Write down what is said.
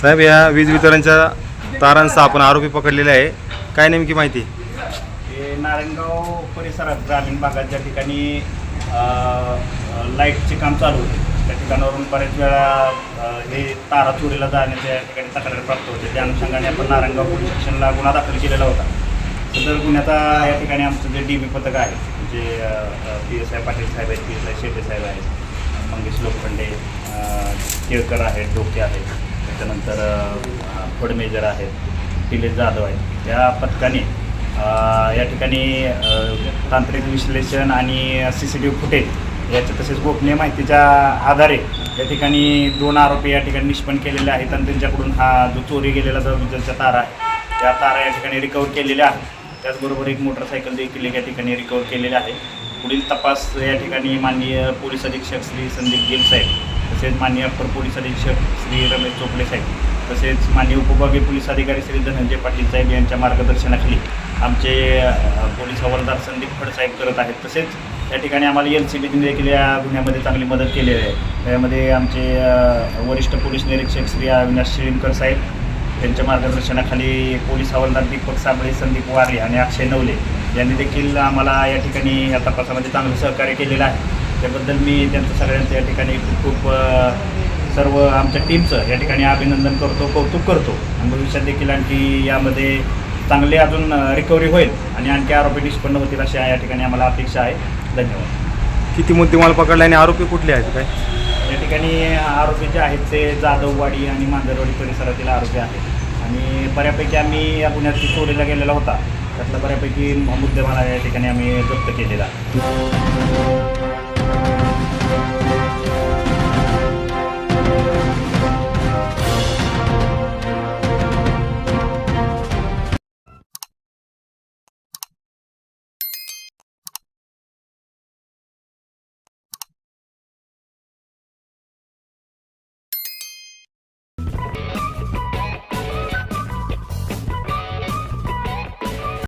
साहेब या वीज वितरणच्या तारांचा आपण आरोपी पकडलेला आहे. काय नेमकी माहिती? हे नारायणगाव परिसरात ग्रामीण भागात ज्या ठिकाणी लाईटचे काम चालू होते. त्या ठिकाणावरून बऱ्याच वेळा हे तारा चोरीला जाण्याच्या ठिकाणी तक्रार प्राप्त होते. त्या अनुषंगाने आपण नारायणगाव पोलीस स्टेशनला गुन्हा दाखल केलेला होता. सदर गुन्ह्याचा या ठिकाणी आमचं जे डी बी पथक आहे जे पी एस आय पाटील साहेब आहेत पी एस आय शेटे साहेब आहेत मंगेश लोखंडे केळकर आहेत डोके आहेत त्याच्यानंतर अ, फडमेजर आहेत टिलेश जाधव आहेत. या पथकाने या ठिकाणी तांत्रिक विश्लेषण आणि C C T V footage याच्या तसेच गोपनीय माहितीच्या आधारे या ठिकाणी दोन आरोपी या ठिकाणी निष्पन्न केलेले आहेत आणि त्यांच्याकडून हा जो चोरी गेलेला जो विजेच्या तारा आहे त्या तारा या ठिकाणी रिकवर केलेल्या आहेत. त्याचबरोबर एक मोटरसायकल देखील या ठिकाणी रिकवर केलेले आहे. पुढील तपास या ठिकाणी माननीय पोलीस अधीक्षक श्री संदीप गिल साहेब तसेच माननीय अप्पर पोलीस अधीक्षक श्री रमेश चोपडे साहेब तसेच माननीय उपविभागीय पोलीस अधिकारी श्री धनंजय पाटील साहेब यांच्या मार्गदर्शनाखाली आमचे पोलीस हवालदार संदीप फडसाहेब करत आहेत. तसेच या ठिकाणी आम्हाला एल सी बीने देखील या गुन्ह्यामध्ये चांगली मदत केलेली आहे. त्यामध्ये आमचे वरिष्ठ पोलीस निरीक्षक श्री अविनाश शिळीमकर साहेब त्यांच्या मार्गदर्शनाखाली पोलीस हवालदार दीपक साबळे संदीप वारे आणि अक्षय नवले यांनी देखील आम्हाला या ठिकाणी या तपासामध्ये चांगलं सहकार्य केलेलं आहे. त्याबद्दल मी त्यांचं सगळ्यांचं या ठिकाणी खूप खूप सर्व आमच्या टीमचं या ठिकाणी अभिनंदन करतो कौतुक करतो. आणि भविष्यात देखील आणखी यामध्ये चांगले अजून रिकव्हरी होईल आणि आणखी आरोपी निष्पन्न होतील अशी या ठिकाणी आम्हाला अपेक्षा आहे. धन्यवाद. किती मुद्देमाल पकडला आणि आरोपी कुठले आहेत काय? या ठिकाणी आरोपी जे आहेत ते जाधववाडी आणि मांजरवाडी परिसरातील आरोपी आहेत. आणि बऱ्यापैकी आम्ही या गुन्ह्यात चोरीला गेलेला होता. त्यातला बऱ्यापैकी मुद्देमाला या ठिकाणी आम्ही जप्त केलेला.